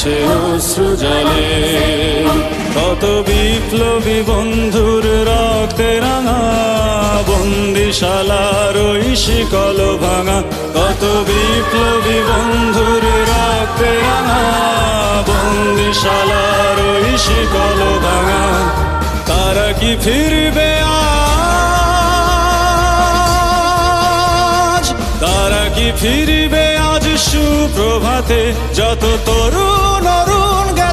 আছে অশ্রু জলে। কত বিপ্লবী বন্ধুর রক্তে রাঙা, বন্দিশালার ওই শিকল ভাঙা। কত বিপ্লবী বন্ধুর রক্তে রাঙা, বন্দিশালার ওই শিকল ভাঙা। তারা কি ফিরবে আজ? তারা কি ফিরবে আজ সুপ্রভাতে? যত তরুণ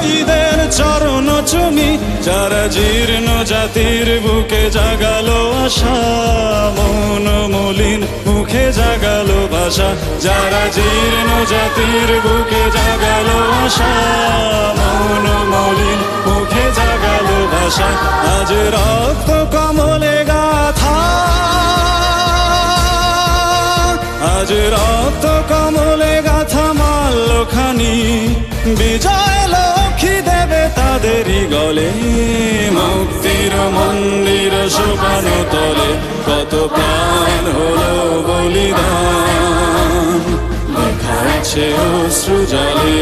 মৃত্যুঞ্জয়ীদের চরণ চুমি, যারা জীর্ণ জাতির বুকে জাগালো আশা, মন মলিন মুখে জাগালো ভাষা, যারা জীর্ণ জাতির বুকে জাগালো আশা, মন মলিন মুখে জাগালো ভাষা, আজ রক্ত কমলে গাথা। আজ রক্ত কমলে গাথা মাল্যখানি, বিজয় তাদেরই গলে, মুক্তির মন্দির শোভান তলে, কত প্রাণ হলো বলিদান। লেখা আছে অশ্রু জলে,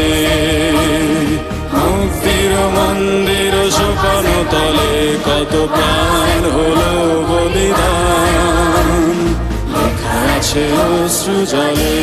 মুক্তির মন্দির শোভান তলে, কত প্রাণ হলো বলিদান। লেখা আছে অশ্রু জলে।